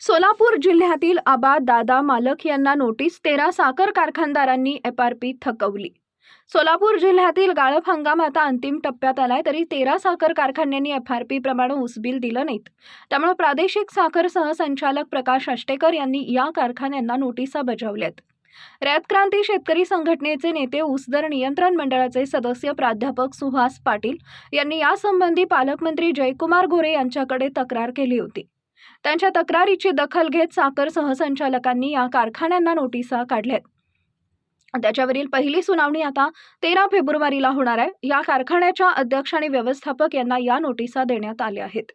सोलापूर जिल्ह्यातील आबा दादा मालक यांना नोटीस तेरा साखर कारखानदारांनी एफ आर पी थकवली. सोलापूर जिल्ह्यातील गाळप हंगाम आता अंतिम टप्प्यात आलाय तरी तेरा साखर कारखान्यांनी एफ आर पी प्रमाणे उसबिल दिलं नाहीत. त्यामुळे प्रादेशिक साखर सहसंचालक प्रकाश आष्टेकर यांनी या कारखान्यांना नोटिसा बजावल्यात. रयत क्रांती शेतकरी संघटनेचे नेते ऊसदर नियंत्रण मंडळाचे सदस्य प्राध्यापक सुहास पाटील यांनी यासंबंधी पालकमंत्री जयकुमार गोरे यांच्याकडे तक्रार केली होती. त्यांच्या तक्रारीची दखल घेत साखर सहसंचालकांनी या कारखान्यांना नोटिसा काढल्यात. त्याच्यावरील पहिली सुनावणी आता तेरा फेब्रुवारीला होणार आहे. या कारखान्याच्या अध्यक्ष आणि व्यवस्थापक यांना या नोटिसा देण्यात आल्या आहेत.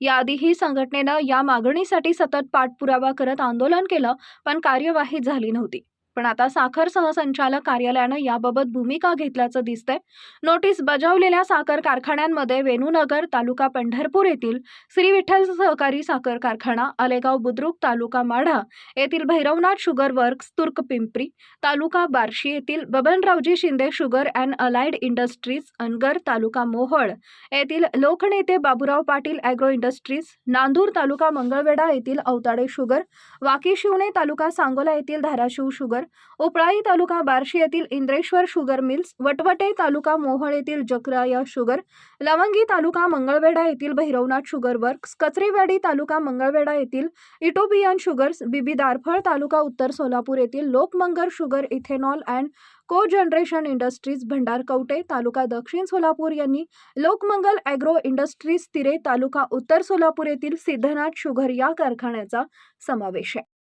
याआधीही संघटनेनं या मागणीसाठी सतत पाठपुरावा करत आंदोलन केलं पण कार्यवाही झाली नव्हती. पण आता साखर सहसंचालक कार्यालयानं याबाबत भूमिका घेतल्याचं दिसतंय. नोटीस बजावलेल्या साखर कारखान्यांमध्ये वेणूनगर तालुका पंढरपूर येथील श्री विठ्ठल सहकारी साखर कारखाना आलेगाव बुद्रुक तालुका माढा येथील भैरवनाथ शुगर वर्क्स तुर्क पिंपरी तालुका बार्शी येथील Babanraoji Shinde sugar and allied industries Anagar taluka Mohol येथील लोकनेते बाबुराव पाटील अॅग्रो इंडस्ट्रीज नांदूर तालुका मंगळवेढा येथील अवताडे शुगर वाकी शिवणे तालुका सांगोला येथील धाराशिव शुगर उपळाई तालुका बार्शी येथील इंद्रेश्वर शुगर मिल्स वटवटे तालुका मोहळ येथील जकराया शुगर लवंगी तालुका मंगळवेढा येथील भैरवनाथ शुगर वर्क्स कचरेवाडी तालुका मंगळवेढा येथील इटोबियन शुगर्स बीबी दारफळ तालुका उत्तर सोलापूर येथील Lokmangal sugar ethanol and cogeneration industries Bhandarkavathe taluka दक्षिण सोलापूर यांनी लोकमंगल ॲग्रो इंडस्ट्रीज तिरे तालुका उत्तर सोलापूर येथील सिद्धनाथ शुगर या कारखान्याचा समावेश आहे.